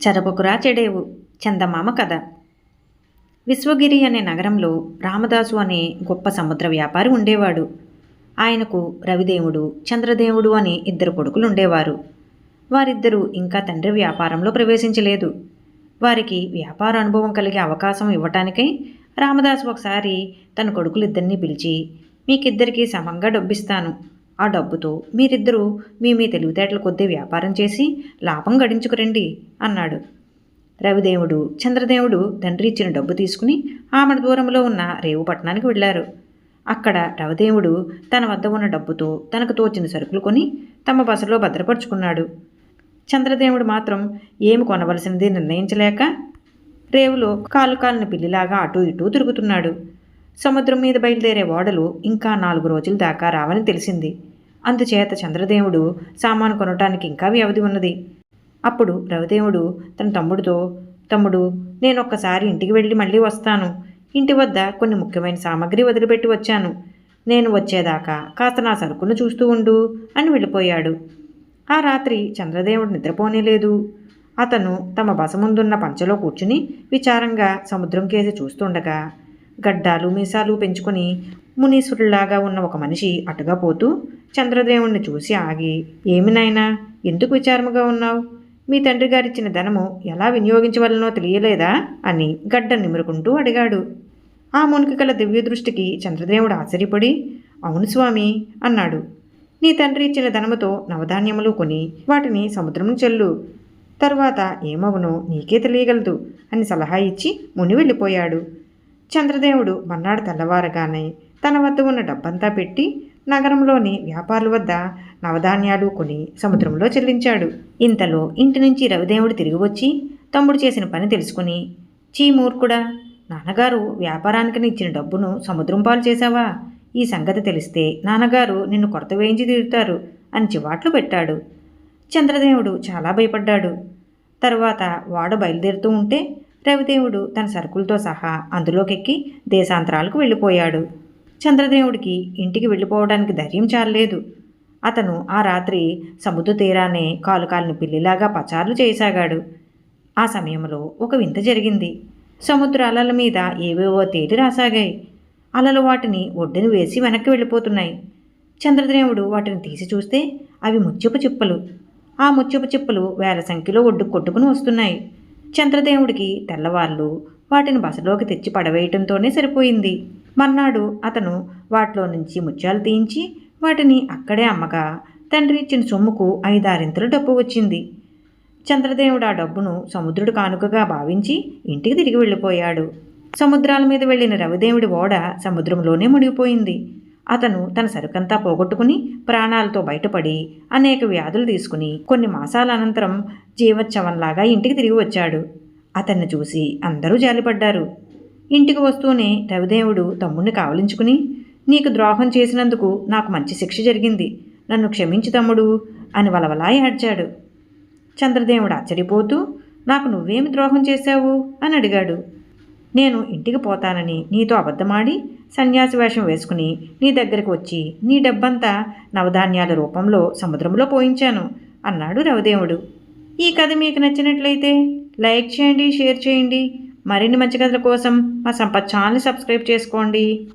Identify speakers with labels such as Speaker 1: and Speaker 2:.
Speaker 1: చరపకురా చెడేవు చందమామ కథ. విశ్వగిరి అనే నగరంలో రామదాసు అనే గొప్ప సముద్ర వ్యాపారి ఉండేవాడు. ఆయనకు రవిదేవుడు చంద్రదేవుడు అని ఇద్దరు కొడుకులు ఉండేవారు వారిద్దరూ ఇంకా తండ్రి వ్యాపారంలో ప్రవేశించలేదు. వారికి వ్యాపార అనుభవం కలిగే అవకాశం ఇవ్వటానికై రామదాసు ఒకసారి తన కొడుకులిద్దరినీ పిలిచి మీకిద్దరికీ సమంగా డబ్బిస్తాను. ఆ డబ్బుతో మీరిద్దరూ మీ మీ తెలివితేటల కొద్దీ వ్యాపారం చేసి లాభం గడించుకురండి అన్నాడు. రవిదేవుడు చంద్రదేవుడు తండ్రి ఇచ్చిన డబ్బు తీసుకుని ఆమెడ దూరంలో ఉన్న రేవుపట్నానికి వెళ్ళారు. అక్కడ రవిదేవుడు తన వద్ద ఉన్న డబ్బుతో తనకు తోచిన సరుకులు కొని తమ బసలో భద్రపరుచుకున్నాడు. చంద్రదేవుడు మాత్రం ఏమి కొనవలసినది నిర్ణయించలేక రేవులో కాలు కాలిన పిల్లిలాగా అటూ ఇటూ తిరుగుతున్నాడు. సముద్రం మీద బయలుదేరే ఓడలు ఇంకా నాలుగు రోజుల దాకా రావని తెలిసింది. అందుచేత చంద్రదేవుడు సామాను కొనటానికి ఇంకా వ్యవధి ఉన్నది. అప్పుడు రవిదేవుడు తన తమ్ముడితో తమ్ముడు నేను ఒక్కసారి ఇంటికి వెళ్ళి మళ్ళీ వస్తాను. ఇంటి వద్ద కొన్ని ముఖ్యమైన సామాగ్రి వదిలిపెట్టి వచ్చాను. నేను వచ్చేదాకా కాస్త నా సరుకును చూస్తూ ఉండు అని వెళ్ళిపోయాడు. ఆ రాత్రి చంద్రదేవుడు నిద్రపోనేలేదు అతను తమ బస ముందున్న పంచలో కూర్చుని విచారంగా సముద్రం కేసి చూస్తుండగా గడ్డాలు మీసాలు పెంచుకొని మునీశ్వరులాగా ఉన్న ఒక మనిషి అటుగా పోతూ చంద్రదేవుణ్ణి చూసి ఆగి ఏమి నాయనా ఎందుకు విచారముగా ఉన్నావు? మీ తండ్రి గారిచ్చిన ధనము ఎలా వినియోగించవలనో తెలియలేదా? అని గడ్డ నిమురుకుంటూ అడిగాడు. ఆ మునికి గల దివ్య దృష్టికి చంద్రదేవుడు ఆశ్చర్యపడి అవును స్వామి అన్నాడు. నీ తండ్రి ఇచ్చిన ధనముతో నవధాన్యములు కొని వాటిని సముద్రం చెల్లు. తరువాత ఏమవునో నీకే తెలియగలదు అని సలహా ఇచ్చి ముని వెళ్ళిపోయాడు. చంద్రదేవుడు మన్నాడు తెల్లవారగానే తన వద్ద ఉన్న డబ్బంతా పెట్టి నగరంలోని వ్యాపారుల వద్ద నవధాన్యాలు కొని సముద్రంలో చెల్లించాడు. ఇంతలో ఇంటి నుంచి రవిదేవుడు తిరిగి వచ్చి తమ్ముడు చేసిన పని తెలుసుకుని చీ మూర్ఖుడా నాన్నగారు వ్యాపారానికి ఇచ్చిన డబ్బును సముద్రం పాలు చేశావా? ఈ సంగతి తెలిస్తే నాన్నగారు నిన్ను కొరత వేయించి తీరుతారు అని చివాట్లు పెట్టాడు. చంద్రదేవుడు చాలా భయపడ్డాడు. తరువాత వాడు బయలుదేరుతూ ఉంటే రవిదేవుడు తన సరుకులతో సహా అందులోకెక్కి దేశాంతరాలకు వెళ్ళిపోయాడు. చంద్రదేవుడికి ఇంటికి వెళ్ళిపోవడానికి ధైర్యం చాలలేదు. అతను ఆ రాత్రి సముద్ర తీరానే కాలుకాలిని పిల్లిలాగా పచారులు చేయసాగాడు. ఆ సమయంలో ఒక వింత జరిగింది. సముద్ర అలల మీద ఏవేవో తేలి రాసాగాయి. అలలు వాటిని ఒడ్డును వేసి వెనక్కి వెళ్ళిపోతున్నాయి. చంద్రదేవుడు వాటిని తీసి చూస్తే అవి ముత్యపు చిప్పలు. ఆ ముత్యపు చిప్పలు వేల సంఖ్యలో ఒడ్డు కొట్టుకుని వస్తున్నాయి. చంద్రదేవుడికి తెల్లవాళ్ళు వాటిని బసలోకి తెచ్చి పడవేయటంతోనే సరిపోయింది. మర్నాడు అతను వాటిలో నుంచి ముత్యాలు తీయించి వాటిని అక్కడే అమ్మగా తండ్రి ఇచ్చిన సొమ్ముకు ఐదారింతలు డబ్బు వచ్చింది. చంద్రదేవుడు ఆ డబ్బును సముద్రుడు కానుకగా భావించి ఇంటికి తిరిగి వెళ్ళిపోయాడు. సముద్రాల మీద వెళ్ళిన రవిదేవుడి ఓడ సముద్రంలోనే మునిగిపోయింది. అతను తన సరుకంతా పోగొట్టుకుని ప్రాణాలతో బయటపడి అనేక వ్యాధులు తీసుకుని కొన్ని మాసాల అనంతరం జీవోత్సవంలాగా ఇంటికి తిరిగి వచ్చాడు. అతన్ని చూసి అందరూ జాలిపడ్డారు. ఇంటికి వస్తూనే రవిదేవుడు తమ్ముడిని కావలించుకుని నీకు ద్రోహం చేసినందుకు నాకు మంచి శిక్ష జరిగింది. నన్ను క్షమించి తమ్ముడు అని వలవలా ఏడ్చాడు. చంద్రదేవుడు ఆశ్చర్యపోతూ నాకు నువ్వేమి ద్రోహం చేశావు? అని అడిగాడు. నేను ఇంటికి పోతానని నీతో అబద్ధమాడి సన్యాసి వేషం వేసుకుని నీ దగ్గరికి వచ్చి నీ డబ్బంతా నవధాన్యాల రూపంలో సముద్రంలో పోయించాను అన్నాడు రవిదేవుడు. ఈ కథ మీకు నచ్చినట్లయితే లైక్ చేయండి షేర్ చేయండి. మరిన్ని మంచి కథల కోసం మా సంపత్ ఛానల్ని సబ్స్క్రైబ్ చేసుకోండి.